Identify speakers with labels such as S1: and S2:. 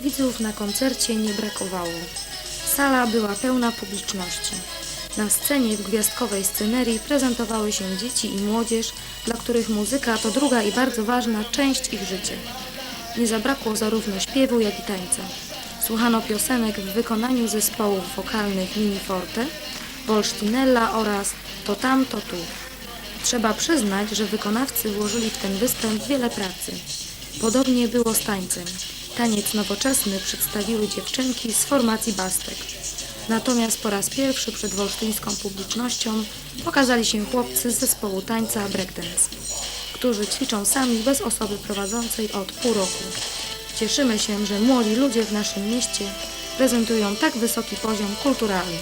S1: Widzów na koncercie nie brakowało. Sala była pełna publiczności. Na scenie w gwiazdkowej scenerii prezentowały się dzieci i młodzież, dla których muzyka to druga i bardzo ważna część ich życia. Nie zabrakło zarówno śpiewu, jak i tańca. Słuchano piosenek w wykonaniu zespołów wokalnych Mini Forte, Wolsztinella oraz To tam, to tu. Trzeba przyznać, że wykonawcy włożyli w ten występ wiele pracy. Podobnie było z tańcem. Taniec nowoczesny przedstawiły dziewczynki z formacji Bastek. Natomiast po raz pierwszy przed wolsztyńską publicznością pokazali się chłopcy z zespołu tańca breakdance, którzy ćwiczą sami bez osoby prowadzącej od pół roku. Cieszymy się, że młodzi ludzie w naszym mieście prezentują tak wysoki poziom kulturalny.